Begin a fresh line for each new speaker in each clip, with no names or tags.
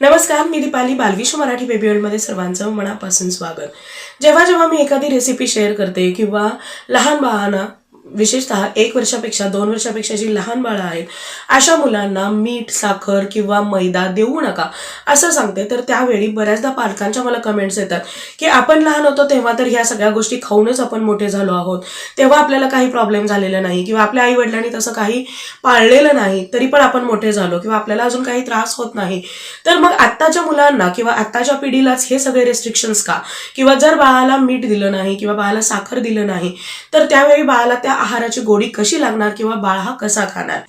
नमस्कार मी दीपाली बालविश्व मराठी बेबी वर्ल्डमध्ये सर्वांचं मनापासून स्वागत. जेव्हा जेव्हा मी एखादी रेसिपी शेअर करते किंवा लहान बाळांना विशेषतः एक वर्षापेक्षा दोन वर्षापेक्षा जी लहान बाळं आहेत अशा मुलांना मीठ साखर किंवा मैदा देऊ नका असं सांगते. तर त्यावेळी बऱ्याचदा पालकांच्या मला कमेंट्स येतात की आपण लहान होतो तेव्हा तर ह्या सगळ्या गोष्टी खाऊनच आपण मोठे झालो आहोत. तेव्हा आपल्याला काही प्रॉब्लेम झालेला नाही किंवा आपल्या आई वडिलांनी तसं काही पाळलेलं नाही तरी पण आपण मोठे झालो किंवा आपल्याला अजून काही त्रास होत नाही. तर मग आत्ताच्या मुलांना किंवा आत्ताच्या पिढीलाच हे सगळे रेस्ट्रिक्शन्स का? किंवा जर बाळाला मीठ दिलं नाही किंवा बाळाला साखर दिलं नाही तर त्यावेळी बाळाला त्या आहाराची गोडी कशी लागणार किंवा बाळ हा कसा खाणार?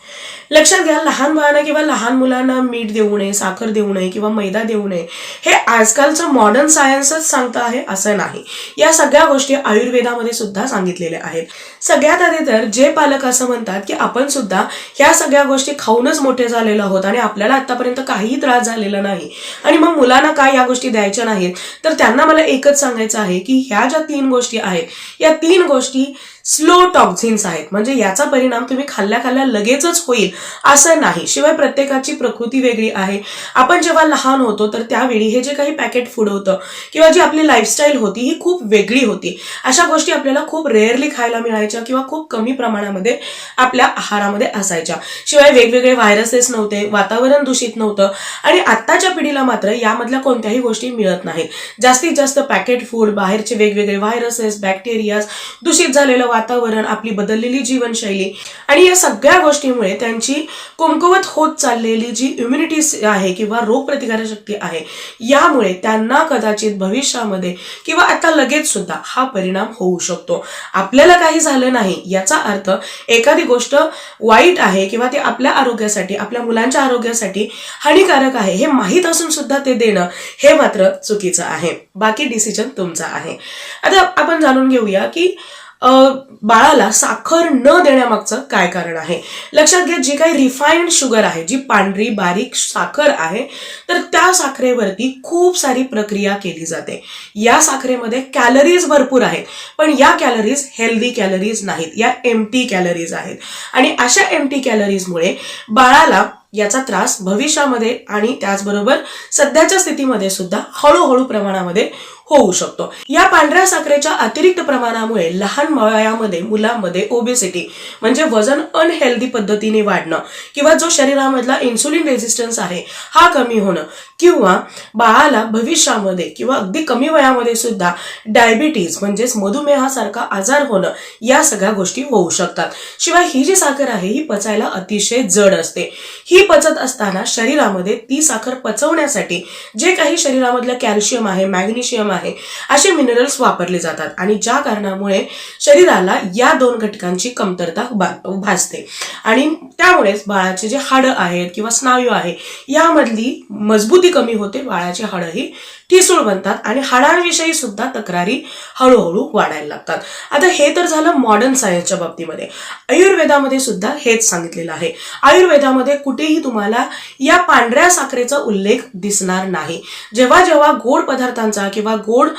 लक्षात घ्या लहान बाळांना किंवा लहान मुलांना मीठ देऊ नये साखर देऊ नये किंवा मैदा देऊ नये हे आजकालचं मॉडर्न सायन्सच सांगतं आहे असं नाही. या सगळ्या गोष्टी आयुर्वेदामध्ये सुद्धा सांगितलेल्या आहेत. सगळ्यात आधी तर जे पालक असं म्हणतात की आपण सुद्धा ह्या सगळ्या गोष्टी खाऊनच मोठे झालेलो आहोत आणि आपल्याला आतापर्यंत काहीही त्रास झालेला नाही आणि मग मुलांना काय या गोष्टी द्यायच्या नाहीत तर त्यांना मला एकच सांगायचं आहे की ह्या ज्या तीन गोष्टी आहेत या तीन गोष्टी स्लो टॉक्झिन्स आहेत. म्हणजे याचा परिणाम तुम्ही खाल्ल्या खाल्ल्या लगेचच होईल असं नाही. शिवाय प्रत्येकाची प्रकृती वेगळी आहे. आपण जेव्हा लहान होतो तर त्यावेळी हे जे काही पॅकेट फूड होतं किंवा जी आपली लाईफस्टाईल होती ही खूप वेगळी होती. अशा गोष्टी आपल्याला खूप रेअरली खायला मिळायच्या किंवा खूप कमी प्रमाणामध्ये आपल्या आहारामध्ये असायच्या. शिवाय वेगवेगळे व्हायरसेस नव्हते वातावरण दूषित नव्हतं आणि आत्ताच्या पिढीला मात्र यामधल्या कोणत्याही गोष्टी मिळत नाहीत. जास्तीत जास्त पॅकेट फूड बाहेरचे वेगवेगळे व्हायरसेस बॅक्टेरियाज दूषित झालेलं वातावरण आपली बदललेली जीवनशैली आणि या सगळ्या गोष्टीमुळे त्यांची कमकुवत होत चाललेली जी इम्युनिटी आहे किंवा रोगप्रतिकारशक्ती आहे यामुळे त्यांना कदाचित भविष्यामध्ये किंवा आता लगेच सुद्धा हा परिणाम होऊ शकतो. आपल्याला काही झालं नाही याचा अर्थ एखादी गोष्ट वाईट आहे किंवा ते आपल्या आरोग्यासाठी आपल्या मुलांच्या आरोग्यासाठी हानिकारक आहे हे माहीत असून सुद्धा ते देणं हे मात्र चुकीचं आहे. बाकी डिसिजन तुमचा आहे. आता आपण जाणून घेऊया की बाळाला साखर न देण्यामागचं काय कारण आहे? लक्षात घ्या जी काही रिफाईंड शुगर आहे जी पांढरी बारीक साखर आहे तर त्या साखरेवरती खूप सारी प्रक्रिया केली जाते. या साखरेमध्ये कॅलरीज भरपूर आहेत पण या कॅलरीज हेल्दी कॅलरीज नाहीत. या एमटी कॅलरीज आहेत. आणि अशा एमटी कॅलरीजमुळे बाळाला याचा त्रास भविष्यामध्ये आणि त्याचबरोबर सध्याच्या स्थितीमध्ये सुद्धा हळूहळू प्रमाणामध्ये होऊ शकतो. या पांढऱ्या साखरेच्या अतिरिक्त प्रमाणामुळे लहान वयामध्ये मुलांमध्ये ओबेसिटी म्हणजे वजन अनहेल्दी पद्धतीने वाढणं किंवा जो शरीरामधला इन्सुलिन रेझिस्टन्स आहे हा कमी होणं किंवा बाळाला भविष्यामध्ये किंवा अगदी कमी वयामध्ये सुद्धा डायबिटीज म्हणजेच मधुमेहासारखा आजार होणं या सगळ्या गोष्टी होऊ शकतात. शिवाय ही जी साखर आहे ही पचायला अतिशय जड असते. ही पचत असताना शरीरामध्ये ती साखर पचवण्यासाठी जे काही शरीरामधलं कॅल्शियम आहे मॅग्नेशियम आहे असे मिनरल्स वापरले जातात आणि ज्या कारणामुळे शरीराला या दोन घटकांची कमतरता भासते आणि त्यामुळेच बाळाचे जे हाडं आहेत किंवा स्नायू आहे यामधली मजबूती कमी होते बाळाची हाडंही ठिसूळ बनतात आणि हाडांविषयी सुद्धा तक्रारी हळूहळू वाढायला लागतात. आता हे तर झालं मॉडर्न सायन्सच्या बाबतीमध्ये. आयुर्वेदामध्ये सुद्धा हेच सांगितलेलं आहे. आयुर्वेदामध्ये कुठे कुठेही तुम्हाला या पांढऱ्या साखरेचा उल्लेख दिसणार नाही. जेव्हा जेव्हा गोड पदार्थांचा किंवा गोड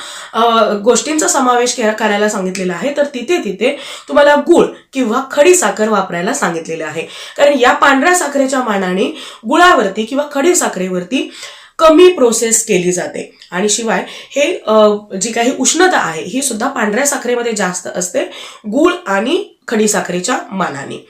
गोष्टींचा समावेश करायला सांगितलेला आहे तर तिथे तिथे तुम्हाला गुळ किंवा खडी साखर वापरायला सांगितलेले आहे. कारण या पांढऱ्या साखरेच्या मानाने गुळावरती किंवा खडी साखरेवरती कमी प्रोसेस केली जाते. आणि शिवाय हे जी काही उष्णता आहे ही सुद्धा पांढऱ्या साखरेमध्ये जास्त असते गुळ आणि खडी साखरेच्या मानाने.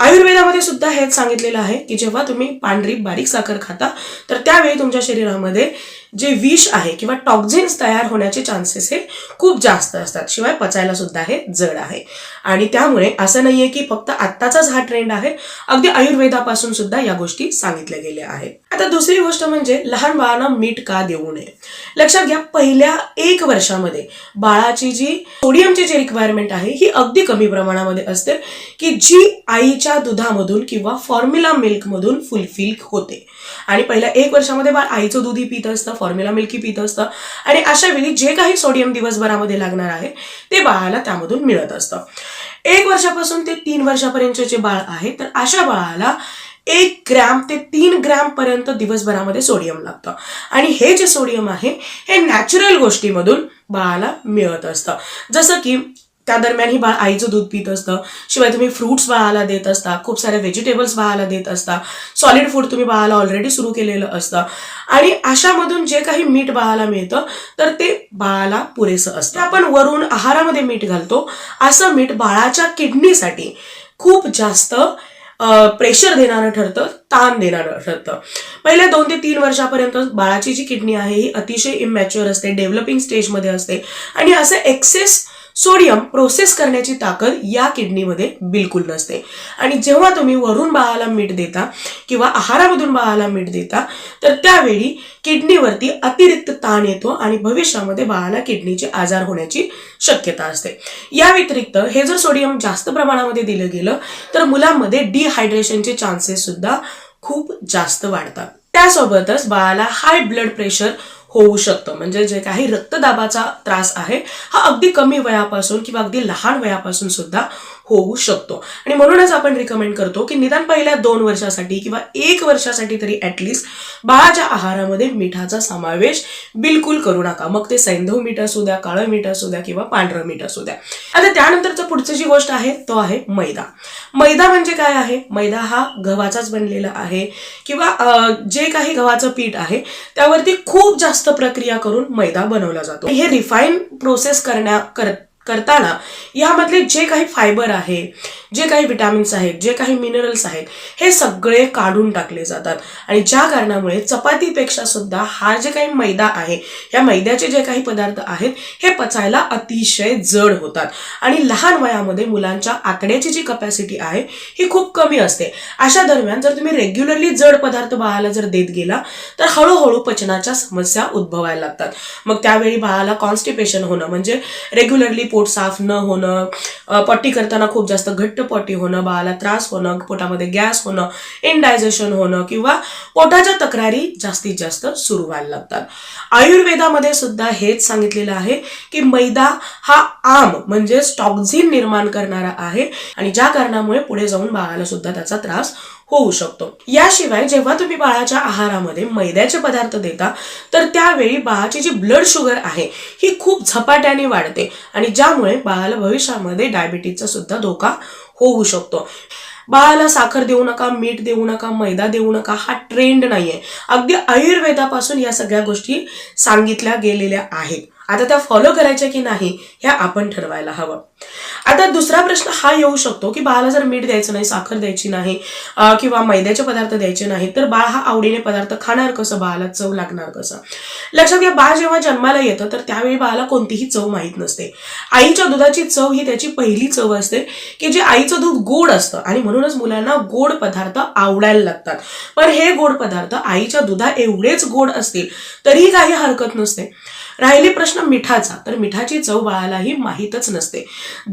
आयुर्वेदामध्ये सुद्धा हेच सांगितलेलं आहे की जेव्हा तुम्ही पांढरी बारीक साखर खाता तर त्यावेळी तुमच्या शरीरामध्ये जे विष आहे किंवा टॉक्झिन्स तयार होण्याचे चान्सेस हे खूप जास्त असतात. शिवाय पचायला सुद्धा हे जड आहे. आणि त्यामुळे असं नाहीये की फक्त आत्ताचाच हा ट्रेंड आहे अगदी आयुर्वेदापासून सुद्धा या गोष्टी सांगितल्या गेल्या आहेत. आता दुसरी गोष्ट म्हणजे लहान बाळांना मीठ का देऊ नये? लक्षात घ्या पहिल्या एक वर्षामध्ये बाळाची जी सोडियमची जी रिक्वायरमेंट आहे ही अगदी कमी प्रमाणामध्ये असते की जी आईच्या दुधामधून किंवा फॉर्म्युला मिल्कमधून फुलफिल होते. आणि पहिल्या एक वर्षामध्ये बाळ आईचं दुधी पित असतं फॉर्म्युला मिल्की पित असतं. आणि अशा वेळी जे काही सोडियम दिवसभरामध्ये लागणार आहे ते बाळाला त्यामधून मिळत असतं. एक वर्षापासून ते तीन वर्षापर्यंतचे जे बाळ आहे तर अशा बाळाला एक ग्रॅम ते तीन ग्रॅम पर्यंत दिवसभरामध्ये सोडियम लागतं. आणि हे जे सोडियम आहे हे नॅचरल गोष्टीमधून बाळाला मिळत असतं. जसं की त्या दरम्यान ही बाळ आईचं दूध पित असतं. शिवाय तुम्ही फ्रुट्स बाळाला देत असता. खूप सारे व्हेजिटेबल्स बाळाला देत असता. सॉलिड फूड तुम्ही बाळाला ऑलरेडी सुरू केलेलं असतं. आणि अशामधून जे काही मीठ बाळाला मिळतं तर ते बाळाला पुरेसं असतं. आपण वरून आहारामध्ये मीठ घालतो. असं मीठ बाळाच्या किडनीसाठी खूप जास्त प्रेशर देणारं ठरतं ताण देणारं ठरतं. पहिल्या दोन ते तीन वर्षापर्यंत बाळाची जी किडनी आहे ही अतिशय इमॅच्युअर असते डेव्हलपिंग स्टेजमध्ये असते. आणि असं एक्सेस सोडियम प्रोसेस करण्याची ताकद या किडनीमध्ये बिलकुल नसते. आणि जेव्हा तुम्ही वरून बाळाला मीठ देता किंवा आहारामधून बाळाला मीठ देता तर त्यावेळी किडनीवरती अतिरिक्त ताण येतो आणि भविष्यामध्ये बाळाला किडनीचे आजार होण्याची शक्यता असते. या व्यतिरिक्त हे जर सोडियम जास्त प्रमाणामध्ये दिलं गेलं तर मुलांमध्ये डिहायड्रेशनचे चान्सेस सुद्धा खूप जास्त वाढतात. त्यासोबतच बाळाला हाय ब्लड प्रेशर होऊ शकतं. म्हणजे जे काही रक्तदाबाचा त्रास आहे हा अगदी कमी वयापासून किंवा अगदी लहान वयापासून सुद्धा होऊ शकतो. आणि म्हणूनच आपण रिकमेंड करतो की निदान पहिल्या दोन वर्षासाठी किंवा एक वर्षासाठी तरी ॲटलिस्ट बाळाच्या आहारामध्ये मिठाचा समावेश बिलकुल करू नका. मग ते सैंधव मीठ असू द्या काळं मीठ असू द्या किंवा पांढरं मीठ असू द्या. आता त्यानंतरचं पुढचं जी गोष्ट आहे तो आहे मैदा. मैदा म्हणजे काय आहे? मैदा हा गव्हाचाच बनलेला आहे किंवा जे काही गव्हाचं पीठ आहे त्यावरती खूप जास्त प्रक्रिया करून मैदा बनवला जातो. हे रिफाईन प्रोसेस करण्या कर करताना यामधले जे काही फायबर आहे जे काही विटॅमिन्स आहेत जे काही मिनरल्स आहेत हे सगळे काढून टाकले जातात. आणि ज्या कारणामुळे चपातीपेक्षा सुद्धा हा जे काही मैदा आहे या मैद्याचे जे काही पदार्थ आहेत हे पचायला अतिशय जड होतात. आणि लहान वयामध्ये मुलांच्या आकड्याची जी कपॅसिटी आहे ही खूप कमी असते. अशा दरम्यान जर तुम्ही रेग्युलरली जड पदार्थ बाळाला जर देत गेला तर हळूहळू पचनाच्या समस्या उद्भवायला लागतात. मग त्यावेळी बाळाला कॉन्स्टिपेशन होणं म्हणजे रेग्युलरली पोट साफ न होणं पट्टी करताना खूप जास्त घट्ट पट्टी होणं बाळाला त्रास होणं पोटामध्ये गॅस होणं इनडायजेशन होणं किंवा पोटाच्या तक्रारी जास्तीत जास्त सुरू व्हायला लागतात. आयुर्वेदामध्ये सुद्धा हेच सांगितलेलं आहे की मैदा हा आम म्हणजे टॉक्झिन निर्माण करणारा आहे आणि ज्या कारणामुळे पुढे जाऊन बाळाला सुद्धा त्याचा त्रास होऊ शकतो. याशिवाय जेव्हा तुम्ही बाळाच्या आहारामध्ये मैद्याचे पदार्थ देता तर त्यावेळी बाळाची जी ब्लड शुगर आहे ही खूप झपाट्याने वाढते आणि ज्यामुळे बाळाला भविष्यामध्ये डायबिटीजचा सुद्धा धोका होऊ शकतो. बाळाला साखर देऊ नका मीठ देऊ नका मैदा देऊ नका हा ट्रेंड नाहीये. अगदी आयुर्वेदापासून या सगळ्या गोष्टी सांगितल्या गेलेल्या आहेत. आता त्या फॉलो करायच्या की नाही ह्या आपण ठरवायला हवं. आता दुसरा प्रश्न हा येऊ शकतो की बाळाला जर मीठ द्यायचं नाही साखर द्यायची नाही किंवा मैद्याचे पदार्थ द्यायचे नाही तर बाळ हा आवडीने पदार्थ खाणार कसं? बाळाला चव लागणार कसं? लक्षात घ्या बाळ जेव्हा जन्माला येतं तर त्यावेळी बाळाला कोणतीही चव माहीत नसते. आईच्या दुधाची चव ही त्याची पहिली चव असते की जे आईचं दूध गोड असतं आणि म्हणूनच मुलांना गोड पदार्थ आवडायला लागतात. पण हे गोड पदार्थ आईच्या दुधा एवढेच गोड असतील तरीही काही हरकत नसते. राहिले प्रश्न मिठाचा तर मिठाची चव बाळालाही माहीतच नसते.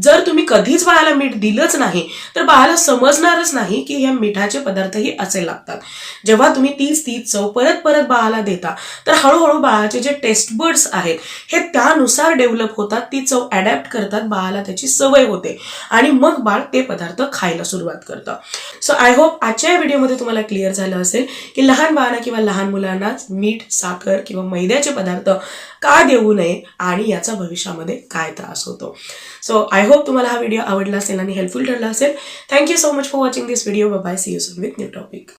जर तुम्ही कधीच बाळाला मीठ दिलंच नाही तर बाळाला समजणारच नाही की ह्या मिठाचे पदार्थही असे लागतात. जेव्हा तुम्ही तीच तीच चव परत परत बाळाला देता तर हळूहळू बाळाचे जे टेस्ट बर्ड्स आहेत हे त्यानुसार डेव्हलप होतात ती चव अडॅप्ट करतात बाळाला त्याची सवय होते आणि मग बाळ ते पदार्थ खायला सुरुवात करतं. सो आय होप आजच्या या व्हिडिओमध्ये तुम्हाला क्लिअर झालं असेल की लहान बाळांना किंवा लहान मुलांना मीठ साखर किंवा मैद्याचे पदार्थ का देऊ नये आणि याचा भविष्यामध्ये काय त्रास होतो. सो आय होप तुम्हाला हा व्हिडिओ आवडला असेल आणि हेल्पफुल ठरला असेल. Thank you so much for watching this video bye see you soon with new topic